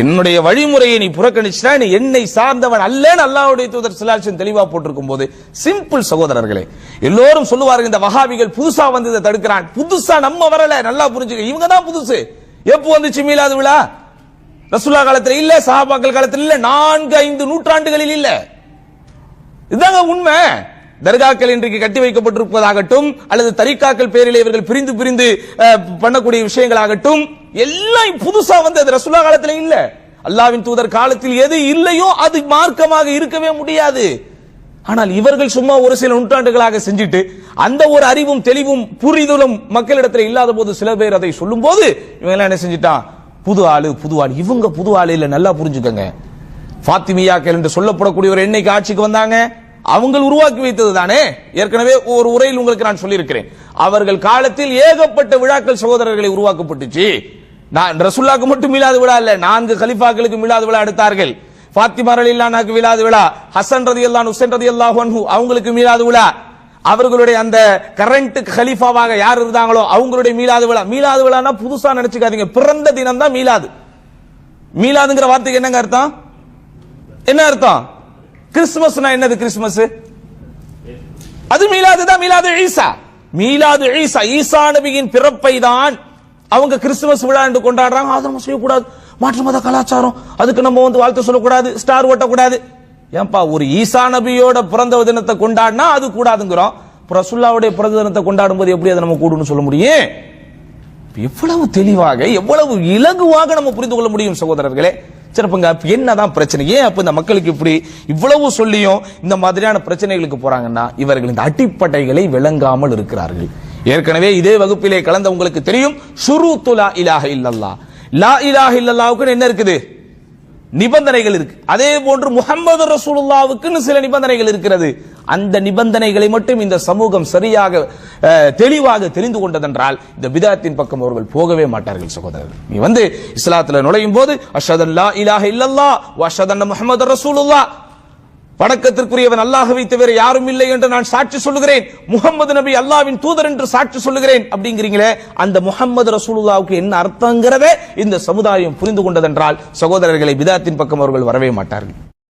என்னுடைய வழிமுறையை நீ புறக்கணிச்சா நீ என்னை சார்ந்தவன் அல்லன்னு அல்லாவுடைய தூதர் சிலாட்சன் தெளிவா போட்டிருக்கும் போது சிம்பிள் சகோதரர்களே எல்லோரும் சொல்லுவார்கள் இந்த வஹாபிகள் புதுசா வந்து இதை தடுக்கிறான். புதுசா நம்ம வரல நல்லா புரிஞ்சுக்க. இவங்க தான் புதுசு. எப்போ வந்துச்சு மீலாது விழா? ரசுல்லா காலத்தில் இல்ல சஹாபாக்கள் காலத்தில் இல்ல நான்கு ஐந்து நூற்றாண்டுகளில் இல்ல. இதுதாங்க உண்மை. தர்காக்கள் இன்றைக்கு கட்டி வைக்கப்பட்டிருப்பதாகட்டும் அல்லது தரிக்காக்கள் பேரில் இவர்கள் பிரிந்து பிரிந்து பண்ணக்கூடிய விஷயங்களாகட்டும் எல்லாம் புதுசா வந்து அது ரசூலா காலத்துல இல்ல. அல்லாவின் தூதர் காலத்தில் எது இல்லையோ அது மார்க்கமாக இருக்கவே முடியாது. ஆனால் இவர்கள் சும்மா ஒரு சில நூற்றாண்டுகளாக செஞ்சுட்டு அந்த ஒரு அறிவும் தெளிவும் புரிதலும் மக்களிடத்தில் இல்லாத போது சில பேர் அதை சொல்லும் போது இவங்க எல்லாம் என்ன செஞ்சுட்டான்? புது ஆளு புது ஆளு. இவங்க புது ஆளு இல்ல நல்லா புரிஞ்சுக்கங்க. பாத்திமியாக்கள் என்று சொல்லப்படக்கூடிய ஒரு என்னைக்கு ஆட்சிக்கு வந்தாங்க. அவங்கள் உருவாக்கி வைத்தது தானே? ஏற்கனவே ஒரு உரையில் உங்களுக்கு நான் சொல்லியிருக்கிறேன். அவர்கள் காலத்தில் ஏகப்பட்ட விழாக்கள் சகோதரர்களை உருவாக்கப்பட்டுச்சு. நான் ரசுல்லாக்கு மட்டும் மீளாது விழா இல்ல நான்கு கலிஃபாக்களுக்கு மீளாது விழா எடுத்தார்கள். பாத்திமா ரலில்லானாக்கு மீளாது விழா ஹசன் ரதி அல்லான் ஹுசன் ரதி அல்லாஹ் அவங்களுக்கு மீளாது விழா. அவர்களுடைய அந்த கரண்ட் கலீஃபாவாக யார் இருந்தாங்களோ அவங்களுடைய மீளாது விழா. மீளாது விழானா புதுசா நினைச்சுக்காதீங்க பிறந்த தினம் தான் மீளாது. மீளாதுங்கிற வார்த்தைக்கு என்னங்க அர்த்தம்? என்ன அர்த்தம்? கிறிஸ்துமஸ்னா என்னது கிறிஸ்துமஸ்? அது மீளாது தான் மீளாது ஈசா. மீளாது ஈசா ஈசா நபியின் பிறப்பை தான் அவங்க கிறிஸ்துமஸ் விழா என்று கொண்டாடுறாங்க. அதை நம்ம செய்யக்கூடாது. மாற்று மத கலாச்சாரம். அதுக்கு நம்ம வந்து வாழ்த்து சொல்லக்கூடாது. ஸ்டார் ஓட்டக்கூடாது. ஏன்பா ஒரு ஈசா நபியோட பிறந்த தினத்தை கொண்டாடினா அது கூடாதுங்கிறோம். அப்புறம் ரசுல்லாவுடைய பிறந்த தினத்தை கொண்டாடும் போது எப்படி அதை நம்ம கூடுன்னு சொல்ல முடியும்? எவ்வளவு தெளிவாக எவ்வளவு இலகுவாக நம்ம புரிந்து கொள்ள முடியும் சகோதரர்களே. சிறப்புங்க என்னதான் பிரச்சனை? ஏன் அப்ப இந்த மக்களுக்கு இப்படி இவ்வளவு சொல்லியும் இந்த மாதிரியான பிரச்சனைகளுக்கு போறாங்கன்னா இவர்கள் இந்த அடிப்படைகளை விளங்காமல் இருக்கிறார்கள். ஏற்கனவே இதே வகுப்பிலே கலந்த உங்களுக்கு தெரியும் சுரு துலா இலாஹ இல்லல்லா லா இலாஹ இல்லல்லாவுக்கு என்ன இருக்குது? நிபந்தனைகள் இருக்கு. அதே போன்று முகமது ரசூலுல்லாவுக்குன்னு சில நிபந்தனைகள் இருக்கிறது. அந்த நிபந்தனைகளை மட்டும் இந்த சமூகம் சரியாக தெளிவாக தெரிந்து கொண்டதென்றால் இந்த விதத்தின் பக்கம் அவர்கள் போகவே மாட்டார்கள் சகோதரர் நீ வந்து இஸ்லாத்துல நுழையும் போது அஷதல்லா இலாஹ இல்லல்லா அஷதன்ன முகமது ரசூலுல்லா வணக்கத்திற்குரியவன் அல்லாஹ்வை தவிர யாரும் இல்லை என்று நான் சாட்சி சொல்லுகிறேன். முகமது நபி அல்லாவின் தூதர் என்று சாட்சி சொல்லுகிறேன் அப்படிங்கிறீங்களே அந்த முகமது ரசூலுல்லாவுக்கு என்ன அர்த்தங்கிறத இந்த சமுதாயம் புரிந்து கொண்டதென்றால் சகோதரர்களை விதாத்தின் பக்கம் அவர்கள் வரவே மாட்டார்கள்.